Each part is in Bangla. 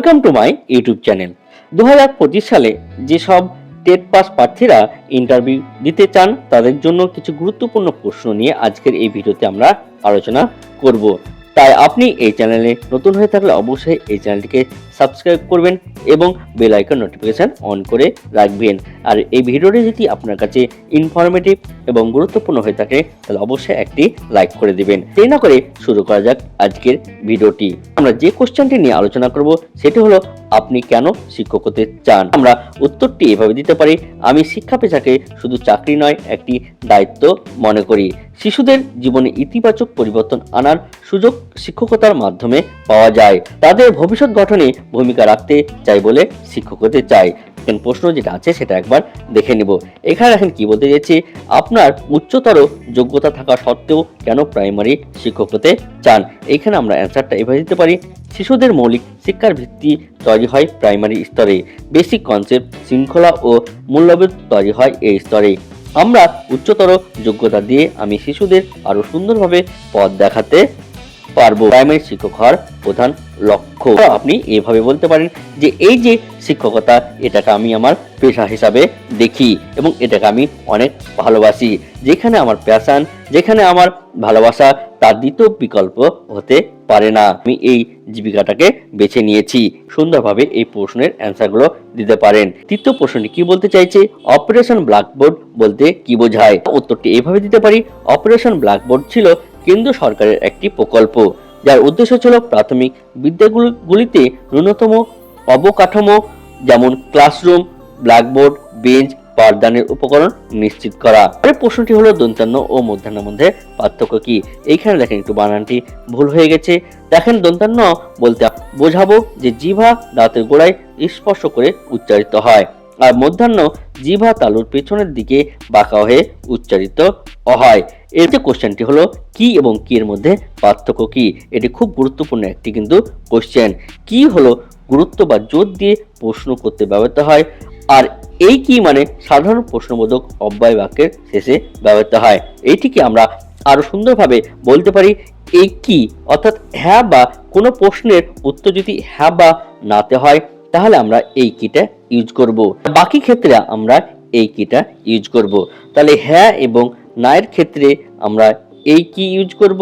Welcome to my YouTube channel দু হাজার পঁচিশ সালে যেসব টেট পাস প্রার্থীরা ইন্টারভিউ দিতে চান, তাদের জন্য কিছু গুরুত্বপূর্ণ প্রশ্ন নিয়ে আজকের এই ভিডিওতে আমরা আলোচনা করব। তাই আপনি এই চ্যানেলে নতুন হয়ে থাকলে অবশ্যই এই চ্যানেলটিকে সাবস্ক্রাইব করবেন এবং বেল আইকন নোটিফিকেশন অন করে রাখবেন। আর এই ভিডিওটি যদি আপনার কাছে ইনফরমেটিভ এবং গুরুত্বপূর্ণ হয়ে থাকে, তাহলে অবশ্যই একটি লাইক করে দিবেন। দেরি না করে শুরু করা যাক আজকের ভিডিওটি। আমরা যে কোশ্চেনটি নিয়ে আলোচনা করব, সেটি হলো, আপনি কেন শিক্ষক হতে চান? আমরা উত্তরটি এভাবে দিতে পারি, আমি শিক্ষা পেশাকে শুধু চাকরি নয়, একটি দায়িত্ব মনে করি। শিশুদের জীবনে ইতিবাচক পরিবর্তন আনার সুযোগ শিক্ষকতার মাধ্যমে পাওয়া যায়। তাদের ভবিষ্যৎ গঠনে ভূমিকা রাখতে চাই বলে শিক্ষক হতে চাই এখন প্রশ্ন যেটা আছে সেটা একবার দেখে নিব। এখানে এখন কি বলতে চাইছি, আপনার উচ্চতর যোগ্যতা থাকা সত্ত্বেও কেন প্রাইমারি শিক্ষক হতে চান? এইখানে আমরা অ্যান্সারটা এভাবে দিতে পারি, শিশুদের মৌলিক শিক্ষার ভিত্তি তৈরি হয় প্রাইমারি স্তরে। বেসিক কনসেপ্ট শৃঙ্খলা ও মূল্যবোধ তৈরি হয় এই স্তরে। আমরা উচ্চতর যোগ্যতা দিয়ে আমি শিশুদের আরও সুন্দরভাবে পথ দেখাতে পারব। প্রাইমারি শিক্ষক হওয়ার প্রধান লক্ষ্য। আপনি এভাবে বলতে পারেন যে এই যে শিক্ষকতা, এটাকে আমি আমার পেশা হিসাবে দেখি এবং এটাকে আমি অনেক ভালোবাসি। যেখানে আমার প্যাশান যেখানে আমার ভালোবাসা, তার দ্বিতীয় বিকল্প হতে পারে না। আমি এই জীবিকাটাকে বেছে নিয়েছি। সুন্দরভাবে এই প্রশ্নের অ্যান্সারগুলো দিতে পারেন। তৃতীয় প্রশ্নটি কি বলতে চাইছে? অপারেশন ব্ল্যাকবোর্ড বলতে কি বোঝায়? উত্তরটি এভাবে দিতে পারি অপারেশন ব্ল্যাকবোর্ড ছিল কেন্দ্র সরকারের একটি প্রকল্প। যার উদ্দেশ্য ছিল প্রাথমিক বিদ্যাগুলিতে ন্যূনতম অবকাঠামো, যেমন ক্লাসরুম, ব্ল্যাকবোর্ড, বেঞ্চ, পাঠদানের উপকরণ নিশ্চিত করা। পরের প্রশ্নটি হলো দন্তান্ন ও মধ্যাহ্নের মধ্যে পার্থক্য কি? এইখানে দেখেন একটু বানানটি ভুল হয়ে গেছে। দেখেন দন্তান্ন বলতে বোঝাবো যে জিভা দাঁতের গোড়ায় স্পর্শ করে উচ্চারিত হয়। আর মধ্যাহ্ন জিভা তালুর পেছনের দিকে বাঁকা হয়ে উচ্চারিত হয় এর যে কোশ্চেনটি হলো, কি এবং কি এর মধ্যে পার্থক্য কি? এটি খুব গুরুত্বপূর্ণ একটি কিন্তু কোশ্চেন। কি হলো গুরুত্ব বা জোর দিয়ে প্রশ্ন করতে ব্যবহৃত হয়? আর এই কি মানে সাধারণ প্রশ্নবোধক অব্যয় বাক্যের শেষে ব্যবহৃত হয়? এইটিকে আমরা আরও সুন্দরভাবে বলতে পারি, এই কি? অর্থাৎ হ্যাঁ বা কোনো প্রশ্নের উত্তর যদি হ্যাঁ বা নাতে হয়, তাহলে আমরা এই কিটা ইউজ করব। বাকি ক্ষেত্রে আমরা এই কিটা ইউজ করব। তাহলে হ্যাঁ এবং নায়ের ক্ষেত্রে আমরা এই কি ইউজ করব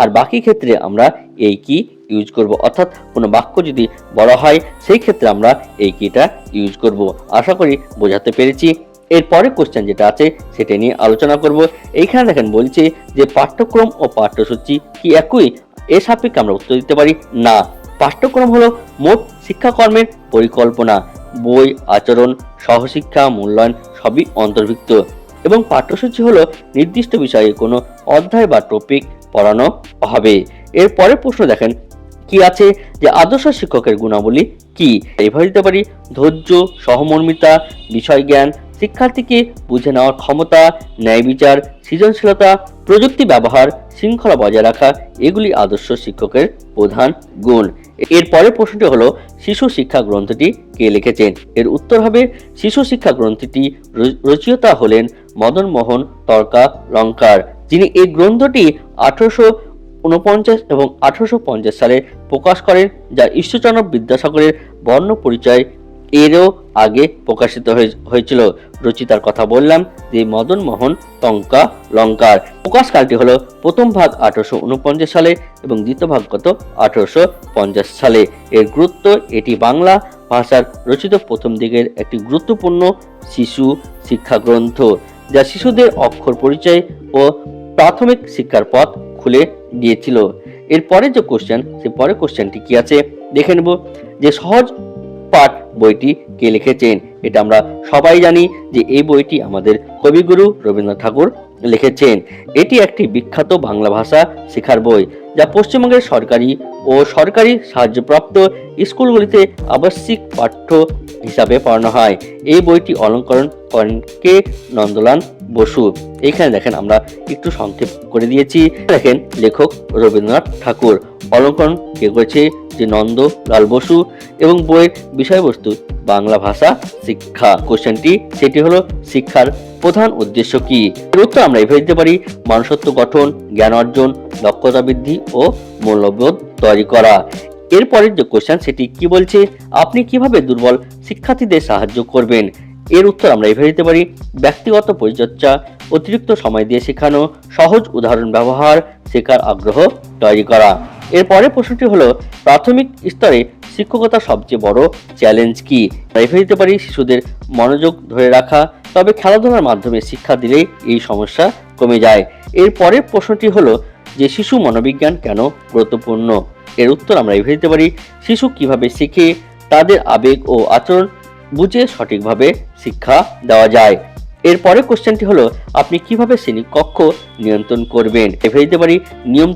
আর বাকি ক্ষেত্রে আমরা এই কি ইউজ করব। অর্থাৎ কোনো বাক্য যদি বলা হয়, সেই ক্ষেত্রে আমরা এই কিটা ইউজ করব। আশা করি বোঝাতে পেরেছি। এরপরে কোশ্চেন যেটা আছে, সেটা নিয়ে আলোচনা করব। এইখানে দেখেন বলছে যে পাঠ্যক্রম ও পাঠ্যসূচি কি একই? এ সাপেক্ষে আমরা উত্তর দিতে পারি না। পাঠ্যক্রম হলো মোট শিক্ষাকর্মের পরিকল্পনা, বই, আচরণ, সহশিক্ষা, মূল্যায়ন সবই অন্তর্ভুক্ত এবং পাঠ্যসূচি হলো নির্দিষ্ট বিষয়ে কোনো অধ্যায় বা টপিক পড়ানো হবে। এর পরের প্রশ্ন দেখেন, কি আছে যে আদর্শ শিক্ষকের গুণাবলী কি? এভাবে দিতে পারি ধৈর্য, সহমর্মিতা বিষয় জ্ঞান শিক্ষার্থীকে বুঝে নেওয়ার ক্ষমতা, ন্যায় বিচার, সৃজনশীলতা, প্রযুক্তি ব্যবহার, শৃঙ্খলা বজায় রাখা, এগুলি আদর্শ শিক্ষকের প্রধান গুণ। এর পরের প্রশ্নটি হলো, শিশু শিক্ষা গ্রন্থটি কে লিখেছেন? এর উত্তর হবে, শিশু শিক্ষা গ্রন্থটি রচয়িতা হলেন মদন মোহন তর্কা লঙ্কার, যিনি এই গ্রন্থটি আঠারোশো উনপঞ্চাশ এবং আঠারোশো পঞ্চাশ সালে প্রকাশ করেন, যা ঈশ্বরচন্দ্র বিদ্যাসাগরের বর্ণ পরিচয় এরও আগে প্রকাশিত হয়ে- হয়েছিল। রচিতার কথা বললাম যে, মদন মোহন টঙ্কা লঙ্কার। প্রকাশকালটি হলো প্রথম ভাগ আঠারোশো উনপঞ্চাশ সালে এবং দ্বিতীয় ভাগ কত আঠারোশো পঞ্চাশ সালে। এর গুরুত্ব এটি বাংলা ভাষার রচিত প্রথম দিকের একটি গুরুত্বপূর্ণ শিশু শিক্ষা গ্রন্থ যা শিশুদের অক্ষর পরিচয় ও প্রাথমিক শিক্ষার পথ খুলে দিয়েছিল। এরপরে যে কোশ্চেন সে পরের কোশ্চেনটি কি আছে? দেখে নেব। যে সহজ পাঠ বইটি কে লিখেছেন? এটা আমরা সবাই জানি যে এই বইটি আমাদের কবিগুরু রবীন্দ্রনাথ ঠাকুর লিখেছেন। এটি একটি বিখ্যাত বাংলা ভাষা শেখার বই, যা পশ্চিমবঙ্গের সরকারি ও সরকারি সাহায্যপ্রাপ্ত স্কুলগুলিতে আবশ্যিক পাঠ্য হিসাবে পড়ানো হয়। এই বইটি অলঙ্করণ করেন কে নন্দলাল বসু। এখানে দেখেন আমরা একটু সংক্ষেপ করে দিয়েছি। দেখেন লেখক রবীন্দ্রনাথ ঠাকুর। অলঙ্করণ কে করেছে? যে নন্দ লাল বসু। এবং বইয়ের বিষয়বস্তু বাংলা ভাষা শিক্ষা। কোশ্চেনটি, সেটি হলো শিক্ষার প্রধান উদ্দেশ্য কি? এর উত্তর আমরা এভাবে দিতে পারি, মানুষত্ব গঠন, জ্ঞান অর্জন, দক্ষতা বৃদ্ধি ও মূল্যবোধ তৈরি করা। এরপরের যে কোশ্চেন, সেটি কি বলছে? আপনি কীভাবে দুর্বল শিক্ষার্থীদের সাহায্য করবেন? এর উত্তর আমরা এভাবে দিতে পারি, ব্যক্তিগত পরিচর্যা, অতিরিক্ত সময় দিয়ে শেখানো, সহজ উদাহরণ ব্যবহার, শেখার আগ্রহ তৈরি করা। এরপরে প্রশ্নটি হলো, প্রাথমিক স্তরে শিক্ষকতা সবচেয়ে বড় চ্যালেঞ্জ কি? এভাবে দিতে পারি, শিশুদের মনোযোগ ধরে রাখা, তবে খেলাধুলার মাধ্যমে শিক্ষা দিলেই এই সমস্যা কমে যায়। এর পরের প্রশ্নটি হলো, যে শিশু মনোবিজ্ঞান কেন গুরুত্বপূর্ণ? এর উত্তর আমরা এভাবে দিতে পারি, শিশু কীভাবে শিখে, তাদের আবেগ ও আচরণ বুঝে সঠিকভাবে শিক্ষা দেওয়া যায়। এরপরে কোশ্চেনটি হলো, আপনি কীভাবে শ্রেণীকক্ষ নিয়ন্ত্রণ করবেন? এভাবে দিতে পারি নিয়ম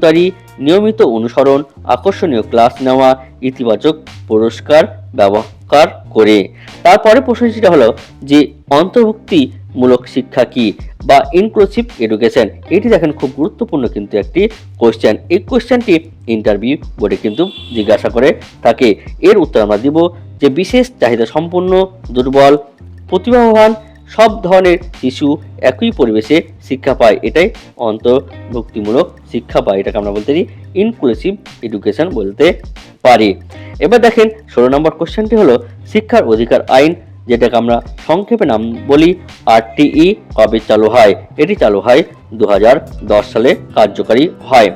নিয়মিত অনুসরণ, আকর্ষণীয় ক্লাস নেওয়া, ইতিবাচক পুরস্কার ব্যবহার করে। তারপরে প্রশ্নটিটা হলো যে অন্তর্ভুক্তিমূলক শিক্ষা কি বা ইনক্লুসিভ এডুকেশন এটি দেখেন খুব গুরুত্বপূর্ণ কিন্তু একটি কোয়েশ্চেন এই কোশ্চেনটি ইন্টারভিউ বোর্ডে কিন্তু জিজ্ঞাসা করে থাকে। এর উত্তর আমরা দিব যে বিশেষ চাহিদা সম্পন্ন, দুর্বল, প্রতিভাবান, সব ধরনের শিশু একই পরিবেশে শিক্ষা পায়। এটাই অন্তর্ভুক্তিমূলক শিক্ষা পায় এটাকে আমরা বলতে পারি ইনক্লুসিভ এডুকেশন বলতে পারি। এবার দেখেন ষোলো নম্বর কোশ্চেনটি হলো শিক্ষার অধিকার, আইন যেটাকে আমরা সংক্ষেপে নাম বলি আরটিই, কবে চালু হয়? এটি চালু হয় দু হাজার দশ সালে কার্যকারী হয়।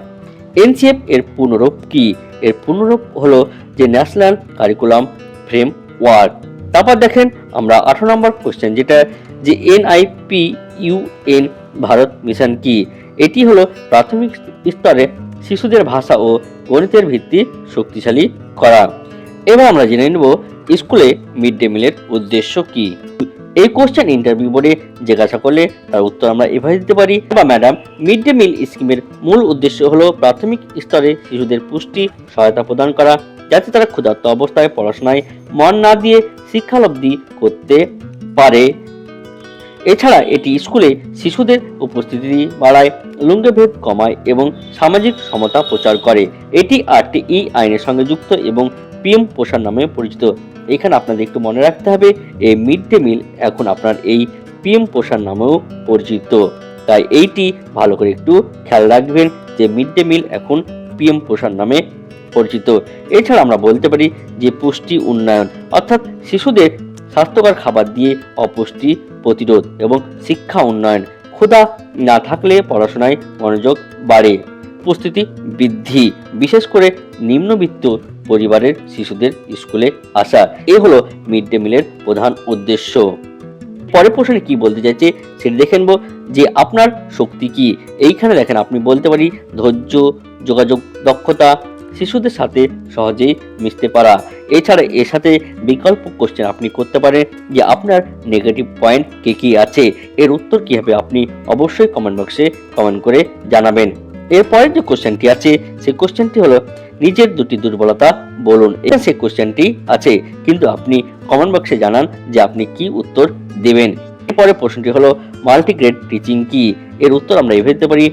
এনসিএফ এর পুনরূপ কি? এর পুনরূপ হলো যে ন্যাশনাল কারিকুলাম ফ্রেম ওয়ার্ক তারপর দেখেন আমরা আঠারো নম্বর কোশ্চেন যেটা যে এনআইপি ইউএন ভারত মিশন কি? এটি হলো প্রাথমিক স্তরে শিশুদের ভাষা ও গণিতের ভিত্তি শক্তিশালী করা। এবার আমরা জেনে নেব স্কুলে মিড ডে মিলের উদ্দেশ্য কি? এই কোশ্চেন ইন্টারভিউ বোর্ডে জিজ্ঞাসা করলে তার উত্তর আমরা এভাবে দিতে পারি। বা ম্যাডাম মিড ডে মিল স্কিমের মূল উদ্দেশ্য হলো প্রাথমিক স্তরে শিশুদের পুষ্টি, সহায়তা প্রদান করা, যাতে তারা ক্ষুধার্ত অবস্থায় পড়াশোনায় মন না দিয়ে শিক্ষালব্ধি করতে পারে। এছাড়া এটি স্কুলে শিশুদের উপস্থিতি বাড়ায়, লিঙ্গভেদ কমায় এবং সামাজিক সমতা প্রচার করে। এটি আরটিই আইনের সঙ্গে যুক্ত এবং পিএম পোষণ নামে পরিচিত। এখানে আপনাদের একটু মনে রাখতে হবে, এই মিড ডে মিল এখন আপনার এই পিএম পোষণ নামেও পরিচিত। তাই এইটি ভালো করে একটু খেয়াল রাখবেন যে মিড ডে মিল এখন পিএম পোষণ নামে পরিচিত। এছাড়া আমরা বলতে পারি যে পুষ্টি উন্নয়ন, অর্থাৎ শিশুদের স্বাস্থ্যকর খাবার দিয়ে অপুষ্টি প্রতিরোধ এবং শিক্ষা উন্নয়ন, ক্ষুধা না থাকলে পড়াশোনায় মনোযোগ বাড়ে উপস্থিতি বৃদ্ধি, বিশেষ করে নিম্নবিত্ত পরিবারের শিশুদের স্কুলে আসা। এ হলো মিড ডে মিলের প্রধান উদ্দেশ্য। পরের প্রশ্নে কি বলতে চাইছে সেটা দেখে নেব যে আপনার শক্তি কি? এইখানে দেখেন আপনি বলতে পারি ধৈর্য, যোগাযোগ দক্ষতা, শিশুদের সাথে সহজেই মিশতে পারা। এছাড়া এর সাথে বিকল্প কোশ্চেন আপনি করতে পারেন যে আপনার নেগেটিভ পয়েন্ট কে কি আছে? এর উত্তর কি হবে আপনি অবশ্যই কমেন্ট বক্সে কমেন্ট করে জানাবেন। এরপরের যে কোশ্চেনটি আছে, সেই কোশ্চেনটি হলো নিজের দুটি দুর্বলতা বলুন। এটা সেই কোশ্চেনটি আছে, কিন্তু আপনি কমেন্ট বক্সে জানান যে আপনি কি উত্তর দেবেন। এরপরে প্রশ্নটি হলো মাল্টিগ্রেড টিচিং কি? এর উত্তর আমরা এভাবে পারি,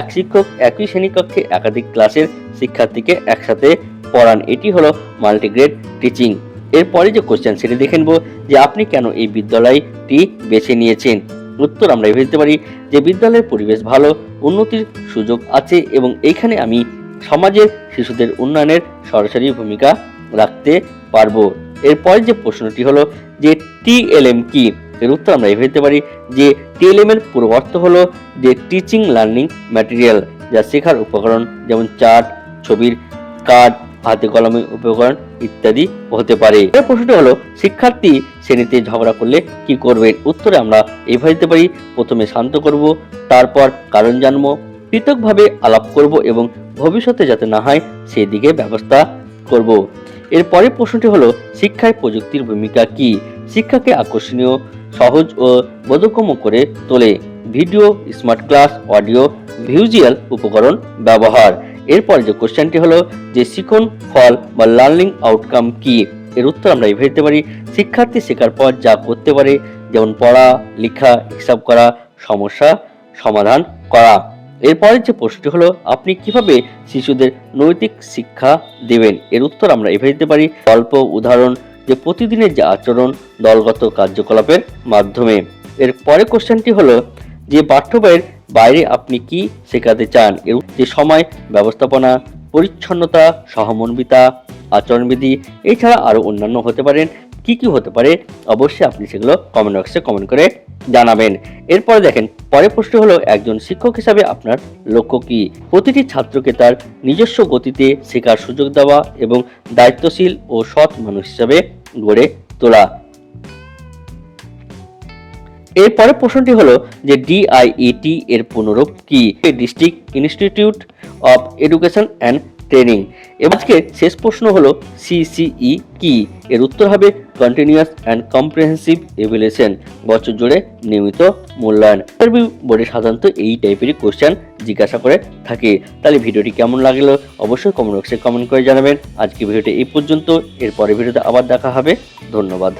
এক শিক্ষক একই শ্রেণীকক্ষে একাধিক ক্লাসের শিক্ষার্থীকে একসাথে পড়ান। এটি হলো মাল্টিগ্রেড টিচিং এরপরে যে কোশ্চেন সেটি দেখে নেব যে আপনি কেন এই বিদ্যালয়টি বেছে নিয়েছেন? উত্তর আমরা এভাবে দিতে পারি যে বিদ্যালয়ের পরিবেশ ভালো, উন্নতির সুযোগ আছে এবং এইখানে আমি সমাজের শিশুদের উন্নয়নের সরাসরি ভূমিকা রাখতে পারব। এরপরে যে প্রশ্নটি হলো যে টিএলএম কি? এর উত্তর আমরা এভাবে দিতে পারি যে টিএলএম এর পুরো অর্থ হলো যে টিচিং লার্নিং ম্যাটেরিয়াল যা শেখার উপকরণ যেমন চার্ট, ছবির কার্ড, হাতে কলমে উপকরণ ইত্যাদি হতে পারে। এর প্রশ্নটি হলো, শিক্ষার্থী শ্রেণীতে ঝগড়া করলে কি করবেন উত্তরে আমরা এইভাবে দিতে পারি, প্রথমে শান্ত করব, তারপর কারণ জানব পৃথকভাবে আলাপ করব এবং ভবিষ্যতে যাতে না হয় সেই দিকে ব্যবস্থা করব। এর পরের প্রশ্নটি হলো, শিক্ষায় প্রযুক্তির ভূমিকা কি? শিক্ষাকে আকর্ষণীয়, সহজ ও বোধগম্য করে তোলে। Video, smart class, audio, visual উপকরণ ব্যবহার। এরপরে যে কোশ্চেনটি হলো, যে শিখন, ফল বা লার্নিং আউটকাম কি? এর উত্তর আমরা এভাবে দিতে পারি, শিক্ষার্থী শেখার পর যা করতে পারে, যেমন পড়া, লেখা, হিসাব করা, সমস্যা সমাধান করা। এরপরের যে প্রশ্নটি হলো, আপনি কীভাবে শিশুদের নৈতিক শিক্ষা দেবেন? এর উত্তর আমরা এভাবে দিতে পারি। গল্প, উদাহরণ, যে প্রতিদিনের যে আচরণ, দলগত কার্যকলাপের মাধ্যমে। এর পরের কোশ্চেনটি হলো, যে পাঠ্য বইয়ের বাইরে আপনি কি শেখাতে চান? এর যে সময়, ব্যবস্থাপনা, পরিচ্ছন্নতা, সহমর্মিতা, আচরণবিধি, এছাড়া আরও অন্যান্য হতে পারেন। কি কি হতে পারে, অবশ্যই আপনি সেগুলো কমেন্ট বক্সে কমেন্ট করে জানাবেন। এরপরে দেখেন, পরের প্রশ্ন হলো, একজন শিক্ষক হিসাবে আপনার লক্ষ্য কি? প্রতিটি ছাত্রকে তার নিজস্ব গতিতে শেখার সুযোগ দেওয়া এবং দায়িত্বশীল ও সৎ মানুষ হিসাবে গড়ে তোলা। এর পরের প্রশ্নটি হলো, যে ডিআইইটি এর পুনরূপ কি? District institute of education and training আজকে শেষ প্রশ্ন হলো সিসিই কি? এর উত্তর হবে কন্টিনিউয়াস অ্যান্ড কম্প্রিহেন্সিভ এভুলেশন বছর জুড়ে নিয়মিত মূল্যায়ন। ইন্টারভিউ বোর্ডে সাধারণত এই টাইপেরই কোশ্চেন জিজ্ঞাসা করে থাকে। তাহলে ভিডিওটি কেমন লাগল? অবশ্যই কমেন্ট বক্সে কমেন্ট করে জানাবেন। আজকে ভিডিওটি এই পর্যন্ত। এর পরের ভিডিওতে আবার দেখা হবে। ধন্যবাদ।